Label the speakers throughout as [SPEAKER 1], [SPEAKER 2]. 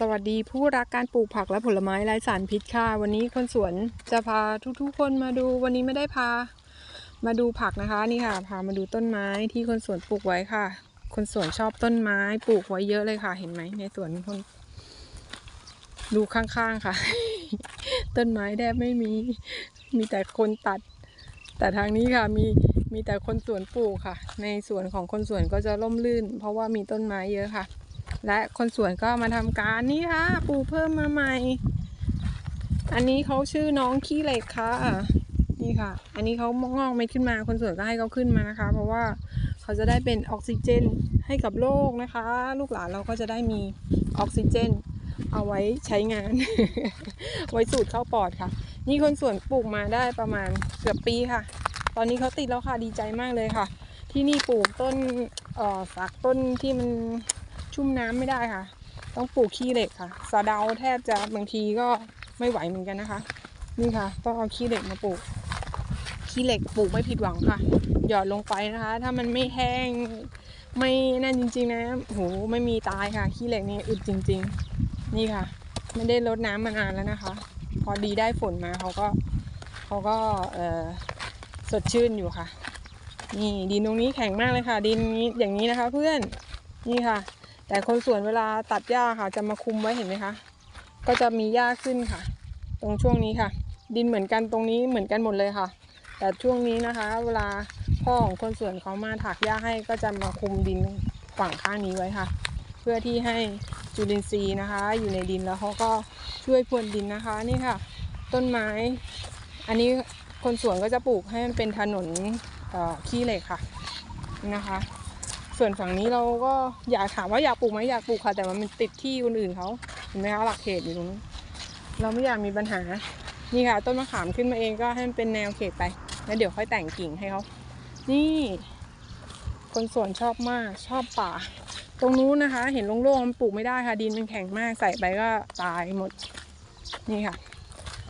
[SPEAKER 1] สวัสดีผู้รักการปลูกผักและผลไม้ไร้สารพิษค่ะ วันนี้คนสวนจะพาทุกๆ คนมาดูวันนี้ไม่ได้พามาดูผักนะคะนี่ค่ะ พามาดูต้นไม้ที่คนสวนปลูกไว้ค่ะ คนสวนชอบต้นไม้ปลูกไว้เยอะเลยค่ะ เห็นไหมในสวนคนดูข้างๆค่ะ ต้นไม้แทบไม่มีมีแต่คนตัด แต่ทางนี้ค่ะมีมีแต่คนสวนปลูกค่ะ ในสวนของคนสวนก็จะร่มรื่น เพราะว่ามีต้นไม้เยอะค่ะ และคนสวนก็มาทำการนี่ค่ะปูเพิ่มมาใหม่ อันนี้เขาชื่อน้องขี้เหล็กค่ะ นี่ค่ะ อันนี้เขางอกเม็ดขึ้นมา คนสวนก็ให้เขาขึ้นมานะคะ เพราะว่าเขาจะได้เป็นออกซิเจนให้กับโลกนะคะ ลูกหลานเราก็จะได้มีออกซิเจน เอาไว้ใช้งาน ไว้สูดเข้าปอดค่ะ นี่คนสวนปลูกมาได้ประมาณเกือบปีค่ะ ตอนนี้เขาติดแล้วค่ะดีใจมากเลยค่ะ ที่นี่ปลูกต้นอ่อฝักต้นที่มัน ชุ่มน้ำไม่ได้ค่ะ ต้องปลูกขี้เหล็กค่ะสะเดาแทบจะบางทีก็ไม่ไหวเหมือนกันนะคะ นี่ค่ะ ต้องเอาขี้เหล็กมาปลูกขี้เหล็กปลูกไม่ผิดหวังค่ะ หยอดลงไปนะคะ ถ้ามันไม่แห้งไม่นั่นจริง ๆ นะโหไม่มีตายค่ะขี้เหล็กนี่อึดจริง ๆ นี่ค่ะ ไม่ได้รดน้ำมานานแล้วนะคะ พอดีได้ฝนมาเขาก็เขาก็เออสดชื่นอยู่ค่ะ นี่ดินตรงนี้แข็งมากเลยค่ะ ดินนี้อย่างนี้นะคะ เพื่อนนี่ค่ะ แต่คนสวนเวลาตัดหญ้าค่ะ จะมาคุมไว้เห็นไหมคะ ก็จะมีหญ้าขึ้นค่ะ ตรงช่วงนี้ค่ะ ดินเหมือนกันตรงนี้เหมือนกันหมดเลยค่ะ แต่ช่วงนี้นะคะ เวลาพ่อของคนสวนเขามาถากหญ้าให้ก็จะมาคุมดินฝั่งข้างนี้ไว้ค่ะ เพื่อที่ให้จุลินทรีย์นะคะ อยู่ในดินแล้วเขาก็ช่วยพรวนดินนะคะนี่ค่ะ ต้นไม้ อันนี้คนสวนก็จะปลูกให้มันเป็นถนนขี้เหล็กค่ะนะคะ ส่วนฝั่งนี้เราก็อยากถามว่าอยากปลูกไหมอยากปลูกค่ะ แต่มันเป็นติดที่คนอื่นเขาเห็นไหมคะหลักเขตอยู่ตรงนู้นเราไม่อยากมีปัญหา นี่ค่ะ ต้นมะขามขึ้นมาเองก็ให้มันเป็นแนวเขตไปแล้วเดี๋ยวค่อยแต่งกิ่งให้เขานี่ คนสวนชอบมากชอบป่า ตรงนู้นนะคะ เห็นโล่งๆมันปลูกไม่ได้ค่ะ ดินมันแข็งมากใส่ไปก็ตายหมด นี่ค่ะ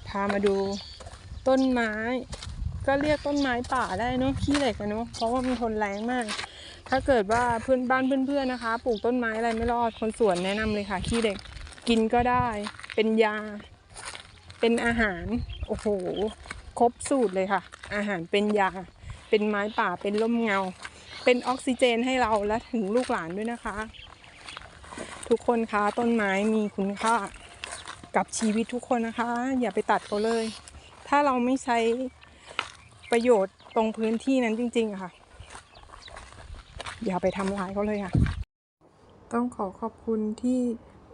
[SPEAKER 1] พามาดูต้นไม้ ก็เรียกต้นไม้ป่าได้เนอะขี้เหล็กอะเนอะเพราะว่ามันทนแรงมาก ถ้าเกิดว่าเพื่อนบ้านเพื่อนๆนะคะ ปลูกต้นไม้อะไรไม่รอดคนสวนแนะนำเลยค่ะ ขี้เหล็กกินก็ได้ เป็นยา เป็นอาหาร โอ้โห ครบสูตรเลยค่ะ อาหารเป็นยา เป็นไม้ป่าเป็นร่มเงา เป็นออกซิเจนให้เราและถึงลูกหลานด้วยนะคะ ทุกคนคะต้นไม้มีคุณค่ากับชีวิตทุกคนนะคะ อย่าไปตัดเขาเลย ถ้าเราไม่ใช้ประโยชน์ตรงพื้นที่นั้นจริง ๆ ค่ะ อย่าไปทำลายเขาเลยค่ะ ต้องขอขอบคุณที่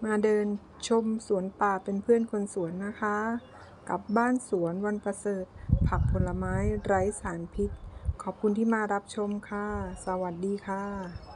[SPEAKER 1] มาเดินชมสวนป่าเป็นเพื่อนคนสวนนะคะ กับบ้านสวนวันประเสริฐ ผักผลไม้ไร้สารพิษ ขอบคุณที่มารับชมค่ะ สวัสดีค่ะ